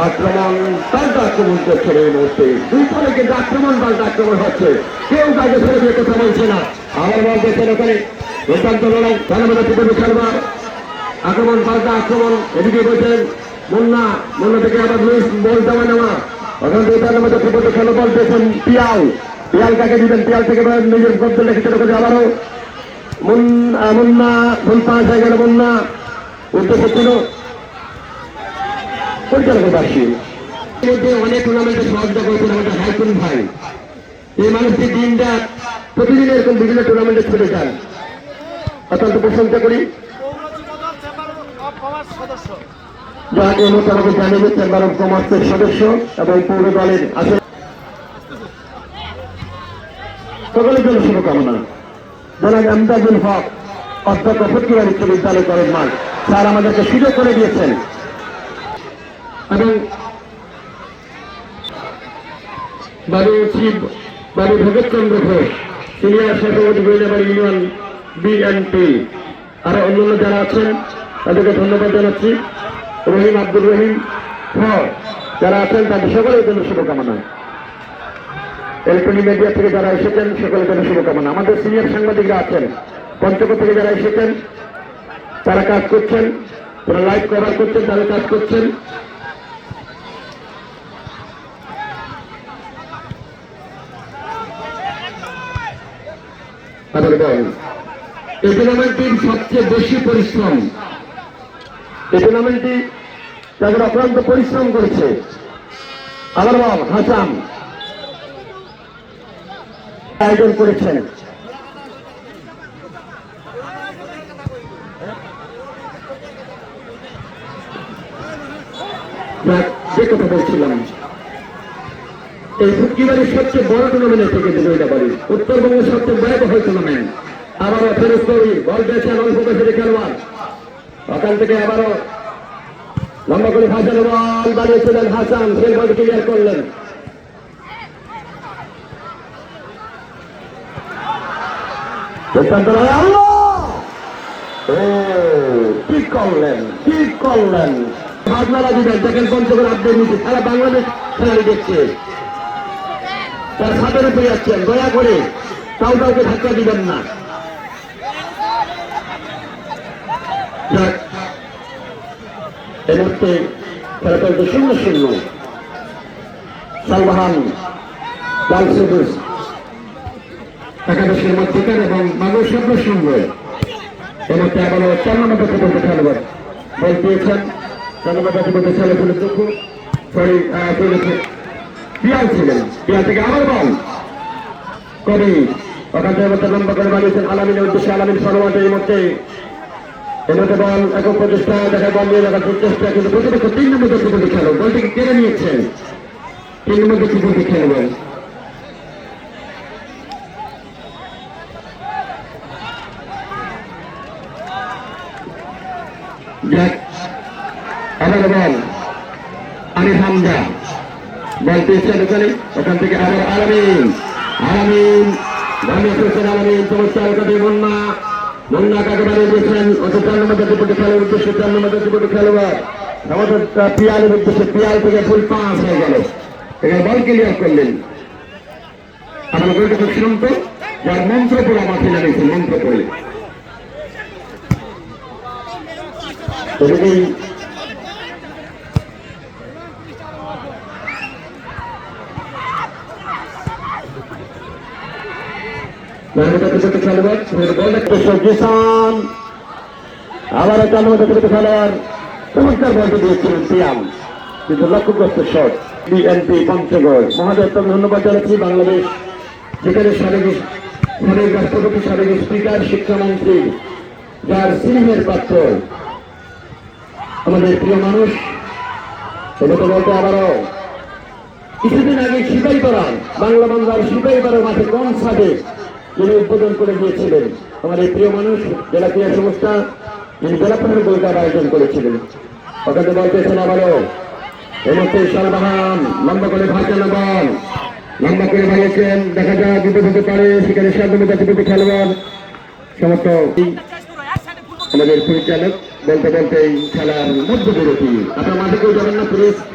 আক্রমণ পাল্টা আক্রমণ। করছে এই মুহূর্তে দুই ফলে কিন্তু আক্রমণ পাল্টা আক্রমণ হচ্ছে কেউ কথা বলছে না আবার বল দেখছেন ওখানে প্রশান্ত লড়াই জানাবেন টিপে খেলবার আক্রমণ পাল্টা আক্রমণ এদিকে বলছেন মুন্না মুন্না থেকে আবার বল দেওয়া নেওয়া ওখান থেকে টিপে খেলো বল পেয়েছেন পিয়াল পিয়াল কাকে দিবেন, পিয়াল থেকে নিজের গদ্দ লেখে চলে গেছে আবারও। মুন্না ফুল পাঁচ হয়ে গেল মুন্না। উদ্দেশ্য ছিল বাসী মধ্যে অনেক টুর্নামেন্টে সহযোগিতা আমাদের হাইকুন ভাই। এই মানুষটি দিন রাত প্রতিদিন এরকম বিভিন্ন টুর্নামেন্টে ছুটে যান। অত্যন্ত প্রশংসা করি। যাকে জানিয়ে চেম্বার অফ কমার্সের সদস্য এবং পৌর দলের আসলে সকলের জন্য শুভকামনা। জনাব আমদাদুল হক, অধ্যক্ষ ফকিরা বিশ্ববিদ্যালয় কলেজ মাঠ, স্যার আমাদেরকে সুযোগ করে দিয়েছেন। এবং বাবু শিব, বাবু ভগৎ চন্দ্র ঘোষ, সিনিয়র সভাপতি গোয়েন্দাবাড়ি ইউনিয়ন বিএনপি আরও অন্যান্য যারা আছেন, তাদেরকে ধন্যবাদ জানাচ্ছি। রহিম আব্দুল রহিম যারা আছেন, তাদের সকলের জন্য শুভকামনা। ইলেকট্রনিক মিডিয়া থেকে যারা এসেছেন, সকলের জন্য শুভকামনা। আমাদের সিনিয়র সাংবাদিকরা আছেন। পঞ্চগড় থেকে যারা এসেছেন, তারা কাজ করছেন, তারা লাইভ কভার করছেন, তারা কাজ করছেন। এই টুর্নামেন্টটির সবচেয়ে বেশি পরিশ্রম। এই টুর্নামেন্টটি তাদের অক্লান্ত পরিশ্রম করেছে। আবার বল হাসান। আয়োজন করেছেন। যে কথা বলছিলাম, এই ফুটকিবাড়ির সবচেয়ে বড় টুর্নামেন্ট থেকে জয়দাবাড়ি উত্তরবঙ্গের সবচেয়ে ব্যয়বহ টুর্নামেন্ট আবারও ফেরত করি বল পেয়েছেন অল্প বয়সের খেলোয়াড়। ওখান থেকে আবারও লম্বা করে হাসান বল বাড়িয়েছিলেন হাসান, সেই বল ক্লিয়ার করলেন। কি করলেন কি করলেন দিবেন দেখেন পঞ্চগড় বাংলাদেশ খেলাড়ি দেখছে তার যাচ্ছেন দয়া করে কাউ কাউকে ধাক্কা না এই মুহূর্তে খেলা চলছে শূন্য শূন্য সালবাহান একাদশের মধ্যকার এবং বাবুর স্বপ্ন সঙ্গে আবারও চার নম্বর পর্যন্ত খেলোয়াড় বল পেয়েছেন চার নম্বর পর্যন্ত খেলে ফেলে দুঃখ। সরি পিয়াল ছিলেন। পিয়াল থেকে আবার বল। কবি ওখান থেকে মধ্যে লম্বা করে বানিয়েছেন আলামিনের উদ্দেশ্যে, আলামিন সরোয়ার এই এই মুহূর্তে বল, একক প্রচেষ্টা, দেখা বল নিয়ে রাখার প্রচেষ্টা, কিন্তু প্রতিপক্ষ তিন নম্বর পর্যন্ত খেলো বলটিকে কেড়ে নিয়েছেন। তিন নম্বর পর্যন্ত খেলবেন আবার বল আরিফ হামজা বল পেয়েছেন ওখানে থেকে আবার আলামিন। আলামিন। ভালো পেয়েছেন আলামিন। চমৎকার কাটে মুন্না। মুন্না কাকে বাড়িয়ে দিয়েছেন? অত চার নম্বর জাতিপতি খেলার উদ্দেশ্যে চার নম্বর জাতিপতি খেলোয়াড়। আমাদের পিয়ালের বল ক্লিয়ার করলেন। আমার বলতে খুব তো মন্ত্র পড়ে মাঠে নামিয়েছে মন্ত্র পড়ে এদিকেই আবার একটা আমাদের খেলোয়াড় চমৎকার বলতে দিয়েছিলেন সিয়াম। কিন্তু লক্ষ্যগ্রস্ত শট বিএনপি পঞ্চগড়। মহাদেব ধন্যবাদ জানাচ্ছি। বাংলাদেশ যেখানে সাবেক সাবেক রাষ্ট্রপতি সাবেক স্পিকার শিক্ষামন্ত্রী যার সিনেমের পাত্র আমাদের প্রিয় মানুষ বলতে বলতে আবারও কিছুদিন আগে সিপাই করার বাংলা বাংলার সিপাই করার মাঠে কম সাথে যিনি উদ্বোধন করে দিয়েছিলেন আমার এই প্রিয় মানুষ জেলা ক্রীড়া সংস্থা যিনি জেলা প্রধান গোলকার আয়োজন করেছিলেন। ওখানে বলতেছেন আবারও। এই মুহূর্তে সালবাহান লম্বা করে ভাসানো বল। লম্বা করে ভাঙিয়েছেন দেখা যায় বিপদ হতে পারে সেখানে চিপিত খেলোয়াড় সমস্ত আমাদের পরিচালক। বলতে বলতে এই খেলার মধ্যবিরতি আপনার মাঠে কেউ যাবেন না প্লিজ